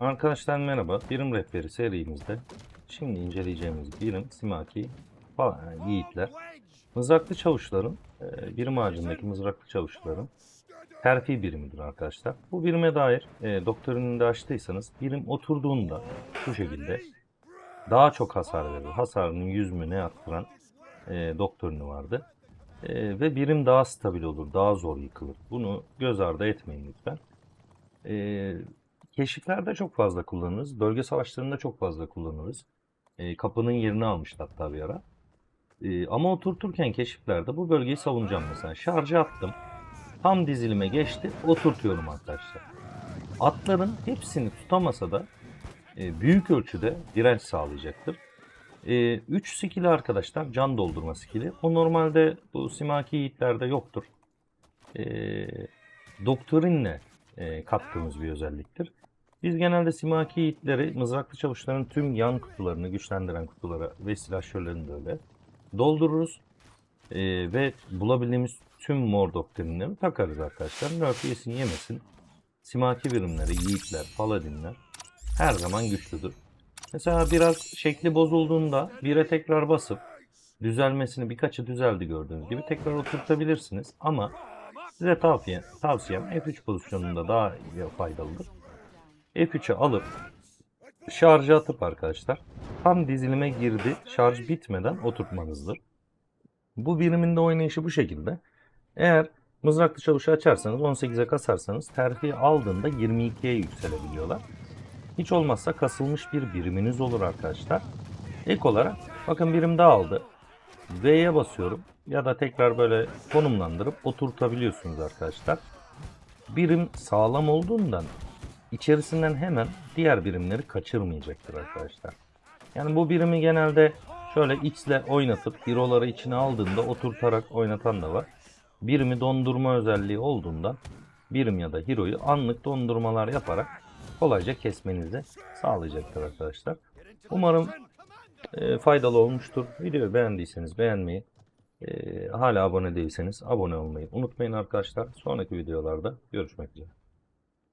Arkadaşlar merhaba. Birim rehberi serimizde şimdi inceleyeceğimiz birim Simaki falan yani yiğitler. Mızraklı çavuşların, e, birim ağacındaki mızraklı çavuşların terfi birimidir arkadaşlar. Bu birime dair e, doktrininde açtıysanız birim oturduğunda bu şekilde daha çok hasar verir. Hasarının yüz mü ne arttıran e, doktrini vardı. E, ve birim daha stabil olur, daha zor yıkılır. Bunu göz ardı etmeyin lütfen. E, keşiflerde çok fazla kullanırız. Bölge savaşlarında çok fazla kullanırız. E, kapının yerini almıştı hatta bir ara. E, ama oturturken keşiflerde bu bölgeyi savunacağım mesela. Şarjı attım. Tam dizilime geçti. Oturtuyorum arkadaşlar. Atların hepsini tutamasa da e, büyük ölçüde direnç sağlayacaktır. 3 skill'i arkadaşlar can doldurma skill'i. O normalde bu Simaki yiğitlerde yoktur. E, doktrinle e, kattığımız bir özelliktir. Biz genelde Simaki yiğitleri mızraklı çavuşların tüm yan kutularını güçlendiren kutulara ve silahşörlerini de öyle doldururuz. E, ve bulabildiğimiz tüm mor doktrinleri takarız arkadaşlar. Nerf yesin yemesin. Simaki birimleri, yiğitler, paladinler her zaman güçlüdür. Mesela biraz şekli bozulduğunda bire tekrar basıp düzelmesini birkaçı düzeldi gördüğünüz gibi tekrar oturtabilirsiniz. Ama size tavsiye, tavsiyem F3 pozisyonunda daha faydalıdır. F3'e alıp şarjı atıp arkadaşlar tam dizilime girdi şarj bitmeden oturtmanızdır. Bu birimin de oynayışı bu şekilde. Eğer mızraklı çavuşu açarsanız 18'e kasarsanız terfi aldığında 22'ye yükselebiliyorlar. Hiç olmazsa kasılmış bir biriminiz olur arkadaşlar. Ek olarak bakın birim daha aldı. V'ye basıyorum ya da tekrar böyle konumlandırıp oturtabiliyorsunuz arkadaşlar. Birim sağlam olduğundan içerisinden hemen diğer birimleri kaçırmayacaktır arkadaşlar. Yani bu birimi genelde şöyle X ile oynatıp hero'ları içine aldığında oturtarak oynatan da var. Birimi dondurma özelliği olduğundan birim ya da hero'yu anlık dondurmalar yaparak kolayca kesmenizi sağlayacaktır arkadaşlar. Umarım e, faydalı olmuştur. Videoyu beğendiyseniz beğenmeyi, e, hala abone değilseniz abone olmayı unutmayın arkadaşlar. Sonraki videolarda görüşmek üzere.